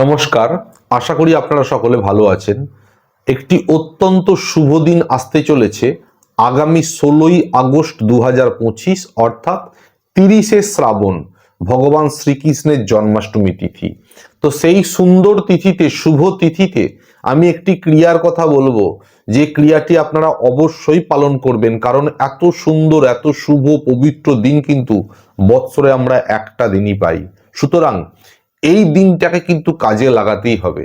নমস্কার, আশা করি আপনারা সকলে ভালো আছেন। একটি অত্যন্ত শুভ দিন আসতে চলেছে আগামী ষোলোই আগস্ট দু অর্থাৎ তিরিশে শ্রাবণ, ভগবান শ্রীকৃষ্ণের জন্মাষ্টমী তিথি। তো সেই সুন্দর তিথিতে, শুভ তিথিতে আমি একটি ক্রিয়ার কথা বলব। যে ক্রিয়াটি আপনারা অবশ্যই পালন করবেন, কারণ এত সুন্দর, এত শুভ, পবিত্র দিন কিন্তু বৎসরে আমরা একটা দিনই পাই। সুতরাং এই দিনটাকে কিন্তু কাজে লাগাতেই হবে।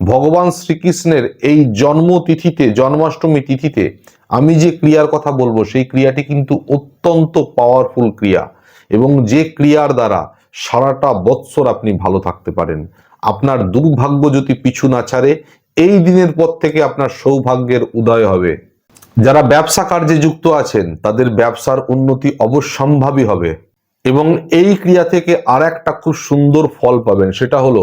ভগবান শ্রীকৃষ্ণের এই জন্মতিথিতে, জন্মাষ্টমী তিথিতে আমি যে ক্রিয়ার কথা বলব, সেই ক্রিয়াটি কিন্তু অত্যন্ত পাওয়ারফুল ক্রিয়া এবং যে ক্রিয়ার দ্বারা সারাটা বৎসর আপনি ভালো থাকতে পারেন। আপনার দুর্ভাগ্য যদি পিছু না ছাড়ে, এই দিনের পর থেকে আপনার সৌভাগ্যের উদয় হবে। যারা ব্যবসা কার্যে যুক্ত আছেন, তাদের ব্যবসার উন্নতি অবশ্যম্ভাবী হবে। এবং এই ক্রিয়া থেকে আর একটা খুব সুন্দর ফল পাবেন, সেটা হলো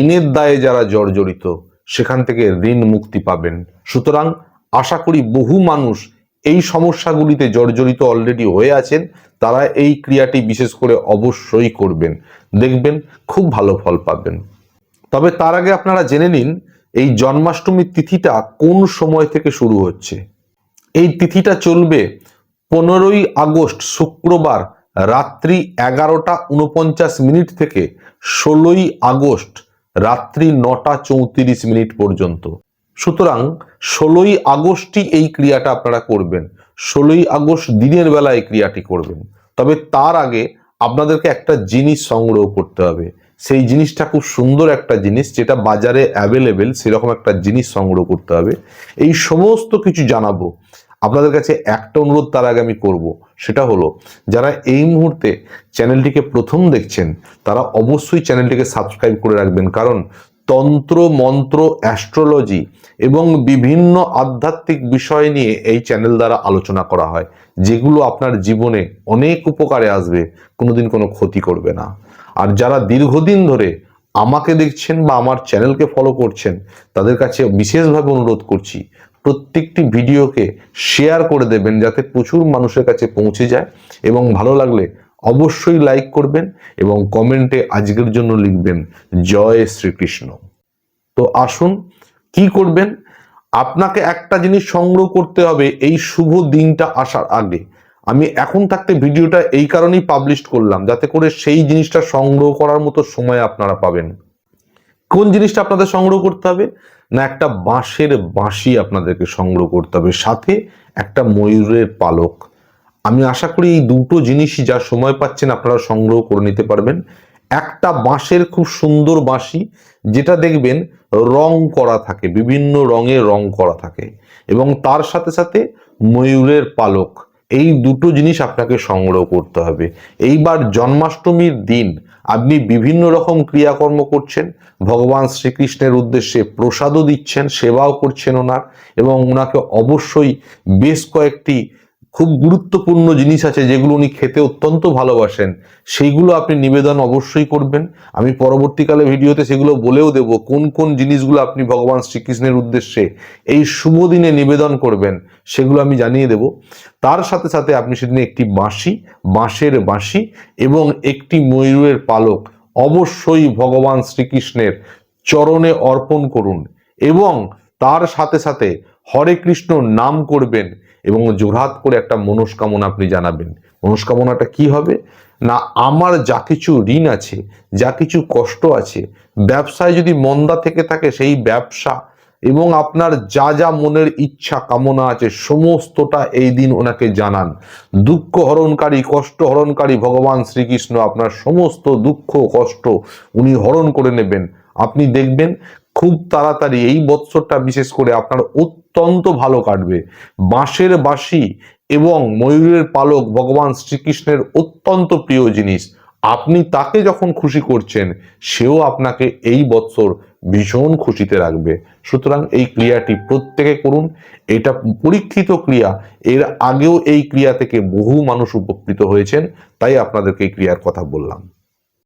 ঋণের দায়ে যারা জর্জরিত, সেখান থেকে ঋণ মুক্তি পাবেন। সুতরাং আশা করি বহু মানুষ এই সমস্যাগুলিতে জর্জরিত অলরেডি হয়ে আছেন, তারা এই ক্রিয়াটি বিশেষ করে অবশ্যই করবেন। দেখবেন খুব ভালো ফল পাবেন। তবে তার আগে আপনারা জেনে নিন, এই জন্মাষ্টমীর তিথিটা কোন সময় থেকে শুরু হচ্ছে? এই তিথিটা চলবে পনেরোই আগস্ট, শুক্রবার রাত্রি এগারোটা উনপঞ্চাশ মিনিট থেকে ষোলোই আগস্ট রাত্রি নটা চৌত্রিশ মিনিট পর্যন্ত। সুতরাং ষোলোই আগস্টই এই ক্রিয়াটা আপনারা করবেন। ষোলোই আগস্ট দিনের বেলা এই ক্রিয়াটি করবেন। তবে তার আগে আপনাদেরকে একটা জিনিস সংগ্রহ করতে হবে। সেই জিনিসটা খুব সুন্দর একটা জিনিস যেটা বাজারে অ্যাভেলেবেল সেরকম একটা জিনিস সংগ্রহ করতে হবে। এই সমস্ত কিছু জানাব। আপনাদের কাছে একটা অনুরোধ তার আগে আমি করব। সেটা হলো, যারা এই মুহূর্তে চ্যানেলটিকে প্রথম দেখছেন, তারা অবশ্যই চ্যানেলটিকে সাবস্ক্রাইব করে রাখবেন। কারণ তন্ত্র, মন্ত্র, অ্যাস্ট্রোলজি এবং বিভিন্ন আধ্যাত্মিক বিষয় নিয়ে এই চ্যানেল দ্বারা আলোচনা করা হয়, যেগুলো আপনার জীবনে অনেক উপকারে আসবে, কোনোদিন কোনো ক্ষতি করবে না। আর যারা দীর্ঘদিন ধরে আমাকে দেখছেন বা আমার চ্যানেলকে ফলো করছেন, তাদের কাছে বিশেষভাবে অনুরোধ করছি প্রত্যেকটি ভিডিওকে শেয়ার করে দেবেন যাতে প্রচুর মানুষের কাছে পৌঁছে যায় এবং ভালো লাগলে অবশ্যই লাইক করবেন এবং কমেন্টে আজকের জন্য লিখবেন, জয় শ্রীকৃষ্ণ। তো আসুন, কি করবেন? আপনাকে একটা জিনিস সংগ্রহ করতে হবে এই শুভ দিনটা আসার আগে। আমি এখন থাকতে ভিডিওটা এই কারণেই পাবলিশ করলাম, যাতে করে সেই জিনিসটা সংগ্রহ করার মতো সময় আপনারা পাবেন। কোন জিনিসটা আপনাদের সংগ্রহ করতে হবে? না, একটা বাঁশের বাঁশি আপনাদেরকে সংগ্রহ করতে হবে, সাথে একটা ময়ূরের পালক। আমি আশা করি এই দুটো জিনিসই যা সময় পাচ্ছেন আপনারা সংগ্রহ করে নিতে পারবেন। একটা বাঁশের খুব সুন্দর বাঁশি, যেটা দেখবেন রং করা থাকে, বিভিন্ন রঙে রং করা থাকে, এবং তার সাথে সাথে ময়ূরের পালক। এই দুটো জিনিস আপনাকে সংগ্রহ করতে হবে। এইবার জন্মাষ্টমীর দিন আপনি বিভিন্ন রকম ক্রিয়াকর্ম করছেন, ভগবান শ্রীকৃষ্ণের উদ্দেশ্যে প্রসাদও দিচ্ছেন, সেবাও করছেন ওনার এবং ওনাকে অবশ্যই বেশ কয়েকটি খুব গুরুত্বপূর্ণ জিনিস আছে যেগুলো উনি খেতে অত্যন্ত ভালোবাসেন। সেইগুলো আপনি নিবেদন অবশ্যই করবেন। আমি পরবর্তীকালে ভিডিওতে সেগুলো বলেও দেব কোন কোন জিনিসগুলো আপনি ভগবান শ্রীকৃষ্ণের উদ্দেশ্যে এই শুভ দিনে নিবেদন করবেন সেগুলো আমি জানিয়ে দেব। তার সাথে সাথে আপনি সেদিনে একটি বাঁশি, বাঁশের বাঁশি এবং একটি ময়ূরের পালক অবশ্যই ভগবান শ্রীকৃষ্ণের চরণে অর্পণ করুন এবং তার সাথে সাথে হরে কৃষ্ণ নাম করবেন এবং জোরহাত করে একটা মনস্কামনা আপনি জানাবেন। মনস্কামনাটা কি হবে? না, আমার যা কিছু ঋণ আছে, যা কিছু কষ্ট আছে, ব্যবসায় যদি মন্দা থেকে থাকে সেই ব্যবসা এবং আপনার যা যা মনের ইচ্ছা কামনা আছে সমস্তটা এই দিন ওনাকে জানান। দুঃখ হরণকারী, কষ্ট হরণকারী ভগবান শ্রীকৃষ্ণ আপনার সমস্ত দুঃখ, কষ্ট উনি হরণ করে নেবেন। আপনি দেখবেন খুব তাড়াতাড়ি এই বৎসরটা বিশেষ করে আপনার অত্যন্ত ভালো কাটবে। বাঁশের বাঁশি এবং ময়ূরের পালক ভগবান শ্রীকৃষ্ণের অত্যন্ত প্রিয় জিনিস। আপনি তাকে যখন খুশি করছেন, সেও আপনাকে এই বৎসর ভীষণ খুশিতে রাখবে। সুতরাং এই ক্রিয়াটি প্রত্যেকে করুন। এটা পরীক্ষিত ক্রিয়া। এর আগেও এই ক্রিয়া থেকে বহু মানুষ উপকৃত হয়েছেন। তাই আপনাদেরকে এই ক্রিয়ার কথা বললাম।